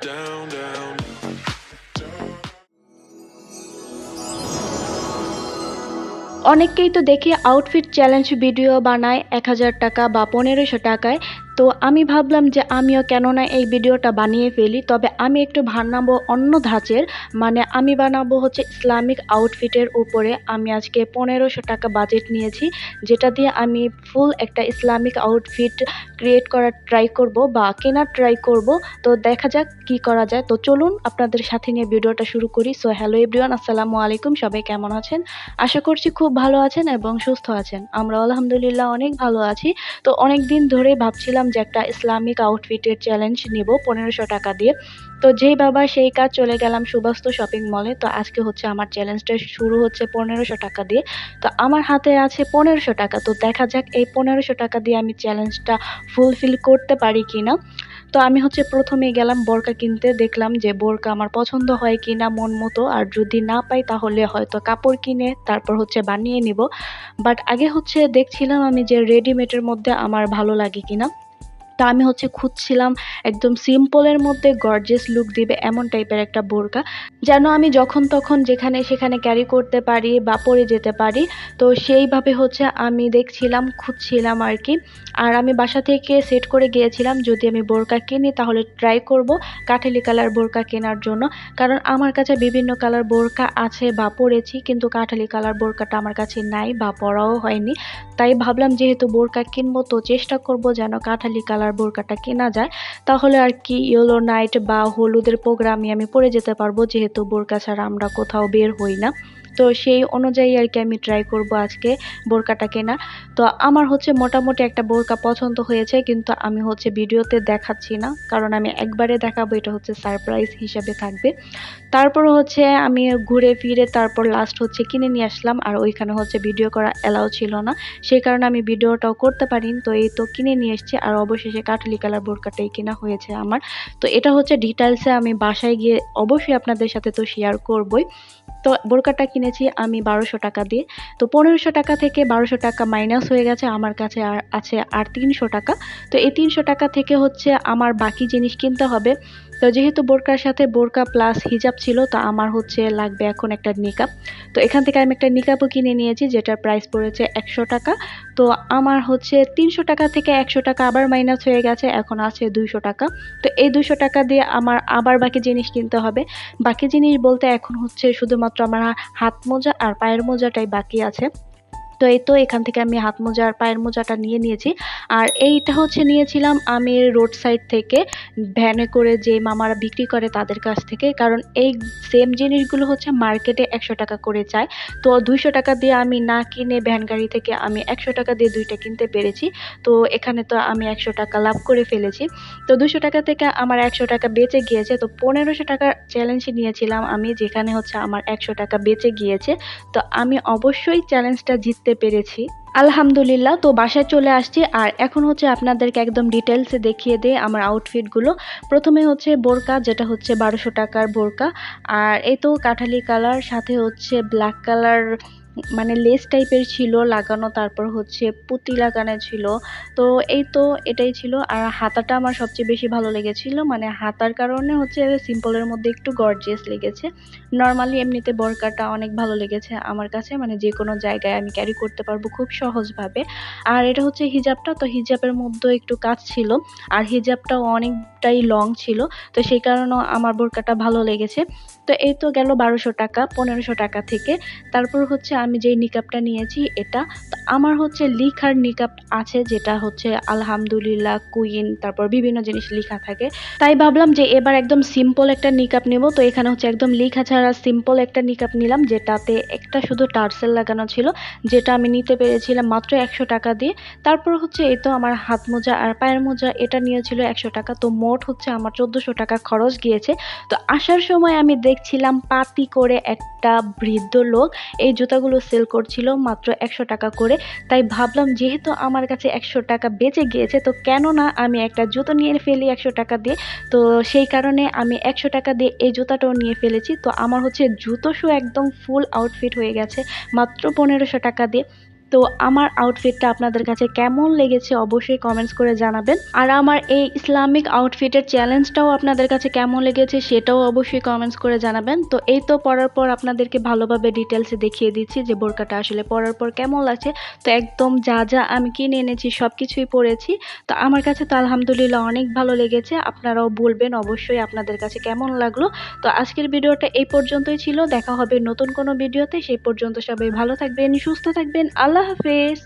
down, down. অনেককেই তো দেখি আউটফিট চ্যালেঞ্জ ভিডিও বানায় এক হাজার টাকা বা পনেরোশো টাকায় তো আমি ভাবলাম যে আমিও কেন না এই ভিডিওটা বানিয়ে ফেলি, তবে আমি একটু বানাবো অন্য ধাঁচের। মানে আমি বানাবো হচ্ছে ইসলামিক আউটফিটের উপরে। আমি আজকে পনেরোশো টাকা বাজেট নিয়েছি, যেটা দিয়ে আমি ফুল একটা ইসলামিক আউটফিট ক্রিয়েট করার ট্রাই করব বা কেনার ট্রাই করব। তো দেখা যাক কি করা যায়। তো চলুন আপনাদের সাথে নিয়ে ভিডিওটা শুরু করি। সো হ্যালো এভরিওয়ান আসসালামু আলাইকুম। সবাই কেমন আছেন? আশা করছি খুব ভালো আছেন এবং সুস্থ আছেন। আমরা আলহামদুলিল্লাহ অনেক ভালো আছি। তো অনেক দিন ধরেই ভাবছিলাম যে একটা ইসলামিক আউটফিটের চ্যালেঞ্জ নিব, পনেরোশো টাকা দিয়ে। তো যেই বাবা সেই কাজ চলে গেলাম সুবাস্ত শপিং মলে তো আজকে হচ্ছে আমার চ্যালেঞ্জটা শুরু হচ্ছে পনেরোশো টাকা দিয়ে। তো আমার হাতে আছে পনেরোশো টাকা। তো দেখা যাক এই পনেরোশো টাকা দিয়ে আমি চ্যালেঞ্জটা ফুলফিল করতে পারি কি না তো আমি হচ্ছে প্রথমে গেলাম বোরকা কিনতে। দেখলাম যে বোরকা আমার পছন্দ হয় কি না মন মতো। আর যদি না পাই তাহলে হয়তো কাপড় কিনে তারপর হচ্ছে বানিয়ে নিব। বাট আগে হচ্ছে দেখছিলাম আমি যে রেডিমেডের মধ্যে আমার ভালো লাগে কিনা। তা আমি হচ্ছে খুঁজছিলাম একদম সিম্পলের মধ্যে গর্জেস লুক দিবে এমন টাইপের একটা বোরকা। যেন আমি যখন তখন যেখানে সেখানে ক্যারি করতে পারি বা পরে যেতে পারি, তো সেইভাবে হচ্ছে আমি দেখছিলাম, খুঁজছিলাম আর কি। আর আমি বাসা থেকে সেট করে গিয়েছিলাম, যদি আমি বোরকা কিনি তাহলে ট্রাই করব কাঠেলি কালার বোরকা কেনার জন্য। কারণ আমার কাছে বিভিন্ন কালার বোরকা আছে বা পরেছি, কিন্তু কাঠালি কালার বোরকাটা আমার কাছে নাই বা পরাও হয়নি। তাই ভাবলাম যেহেতু বোরকা কিনবো, তো চেষ্টা করব যেন কাঠালি কালার বোরকাটা কেনা যায়, তাহলে আর কি ইয়েলো নাইট বা হলুদের প্রোগ্রামে আমি পরে যেতে পারব, যেহেতু বোরকা ছাড়া আমরা কোথাও বের হই না। তো সেই অনুযায়ী আর কি আমি ট্রাই করব আজকে বোরকাটা কেনা তো আমার হচ্ছে মোটামুটি একটা বোরকা পছন্দ হয়েছে, কিন্তু আমি হচ্ছে ভিডিওতে দেখাচ্ছি না, কারণ আমি একবারে দেখাবো, এটা হচ্ছে সারপ্রাইজ হিসাবে থাকবে। তারপর হচ্ছে আমি ঘুরে ফিরে তারপর লাস্ট হচ্ছে কিনে নিয়ে আসলাম, আর ওইখানে হচ্ছে ভিডিও করা অ্যালাউ ছিল না। সেই কারণে আমি ভিডিওটাও করতে পারিনি, তো এই তো কিনে নিয়ে এসেছি, আর অবশেষে কাঠালি কালার বোরকাটাই কেনা হয়েছে আমার। তো এটা হচ্ছে ডিটেলসে আমি বাসায় গিয়ে অবশ্যই আপনাদের সাথে তো শেয়ার করবই। তো বোরকাটা কিনেছি আমি বারোশো টাকা দিয়ে। তো পনেরোশো টাকা থেকে বারোশো টাকা মাইনাস হয়ে গেছে আমার কাছে আর আছে আর তিনশো টাকা। তো এই তিনশো টাকা থেকে হচ্ছে আমার বাকি জিনিস কিনতে হবে। তো যেহেতু বোরকার সাথে বোরকা প্লাস হিজাব ছিল, তো আমার হচ্ছে লাগবে এখন একটা নিকাপ তো এখান থেকে আমি একটা নিকাপও কিনে নিয়েছি, যেটার প্রাইস পড়েছে একশো টাকা। তো আমার হচ্ছে তিনশো টাকা থেকে একশো টাকা আবার মাইনাস হয়ে গেছে, এখন আছে দুইশো টাকা। তো এই দুইশো টাকা দিয়ে আমার আবার বাকি জিনিস কিনতে হবে। বাকি জিনিস বলতে এখন হচ্ছে শুধুমাত্র আমার হাত মোজা আর পায়ের মোজাটাই বাকি আছে। তো এই তো এখান থেকে আমি হাত মোজা আর পায়ের মোজাটা নিয়ে নিয়েছি। আর এইটা হচ্ছে নিয়েছিলাম আমি রোড সাইড থেকে ভ্যানে করে যে মামারা বিক্রি করে তাদের কাছ থেকে। কারণ এই সেম জিনিসগুলো হচ্ছে মার্কেটে একশো টাকা করে চায় তো দুইশো টাকা দিয়ে আমি না কিনে ভ্যান গাড়ি থেকে আমি একশো টাকা দিয়ে দুইটা কিনতে পেরেছি। তো এখানে তো আমি একশো টাকা লাভ করে ফেলেছি। তো দুশো টাকা থেকে আমার একশো টাকা বেঁচে গিয়েছে। তো পনেরোশো টাকার চ্যালেঞ্জ নিয়েছিলাম আমি, যেখানে হচ্ছে আমার একশো টাকা বেঁচে গিয়েছে। তো আমি অবশ্যই চ্যালেঞ্জটা জিততে পেরেছি। আলহামদুলিল্লাহ, তো বাসায় চলে আসছি। আর এখন হচ্ছে আপনাদেরকে একদম ডিটেলসে দেখিয়ে দিয়ে আমার আউটফিটগুলো প্রথমে হচ্ছে বোরকা, যেটা হচ্ছে বারোশো টাকার বোরকা। আর এই তো কাঠালি কালার সাথে হচ্ছে ব্ল্যাক কালার মানে লেস টাইপের ছিল লাগানো, তারপর হচ্ছে পুঁতি লাগানো ছিল। তো এই তো এটাই ছিল। আর হাতাটা আমার সবচেয়ে বেশি ভালো লেগেছিল মানে হাতার কারণে হচ্ছে সিম্পলের মধ্যে একটু গর্জিয়াস লেগেছে। নর্মালি এমনিতে বরকাটা অনেক ভালো লেগেছে আমার কাছে মানে যে কোনো জায়গায় আমি ক্যারি করতে পারব খুব সহজভাবে। আর এটা হচ্ছে হিজাবটা, তো হিজাবের মধ্যে একটু কাজ ছিল। আর হিজাবটাও অনেকটাই লং ছিল, তো সেই কারণেও আমার বোরকাটা ভালো লেগেছে। তো এই তো গেল বারোশো টাকা, পনেরোশো টাকা থেকে। তারপর হচ্ছে আমি যেই নিকাপটা নিয়েছি, এটা। তো আমার হচ্ছে লিখার নিকাপ আছে, যেটা হচ্ছে আলহামদুলিল্লাহ, কুইন, তারপর বিভিন্ন জিনিস লিখা থাকে। তাই ভাবলাম যে এবার একদম সিম্পল একটা নিকাপ নেব। তো এখানে হচ্ছে একদম লেখা ছাড়া সিম্পল একটা নিকাপ নিলাম, যেটাতে একটা শুধু টার্সেল লাগানো ছিল, যেটা আমি নিতে পেরেছিলাম মাত্র একশো টাকা দিয়ে। তারপর হচ্ছে এই তো আমার হাত মোজা আর পায়ের মোজা, এটা নিয়েছিল একশো টাকা। তো মোট হচ্ছে আমার চোদ্দোশো টাকা খরচ গিয়েছে। তো আসার সময় আমি দেখছিলাম পাতি করে একটা বৃদ্ধ লোক এই জুতাগুলো সেল করছিল মাত্র একশো টাকা করে। তাই ভাবলাম যেহেতু আমার কাছে একশো টাকা বেঁচে গিয়েছে, তো কেন না আমি একটা জুতো নিয়ে ফেলি একশো টাকা দিয়ে। তো সেই কারণে আমি একশো টাকা দিয়ে এই জুতাটাও নিয়ে ফেলেছি। তো আমার হচ্ছে জুতো শু একদম ফুল আউটফিট হয়ে গেছে, মাত্র পনেরোশো টাকা দিয়ে। তো আমার আউটফিটটা আপনাদের কাছে কেমন লেগেছে অবশ্যই কমেন্টস করে জানাবেন। আর আমার এই ইসলামিক আউটফিটের চ্যালেঞ্জটাও আপনাদের কাছে কেমন লেগেছে সেটাও অবশ্যই কমেন্টস করে জানাবেন। তো এই তো পরার পর আপনাদেরকে ভালোভাবে ডিটেলসে দেখিয়ে দিচ্ছি যে বোরকাটা আসলে পরার পর কেমন লাগছে। তো একদম যা যা আমি কিনে এনেছি সব কিছুই পরেছি। তো আমার কাছে তো আলহামদুলিল্লাহ অনেক ভালো লেগেছে। আপনারাও বলবেন অবশ্যই আপনাদের কাছে কেমন লাগল। তো আজকের ভিডিওটা এই পর্যন্তই ছিল। দেখা হবে নতুন কোনো ভিডিওতে। সেই পর্যন্ত সবাই ভালো থাকবেন, সুস্থ থাকবেন। আল্লাহ হাফেজ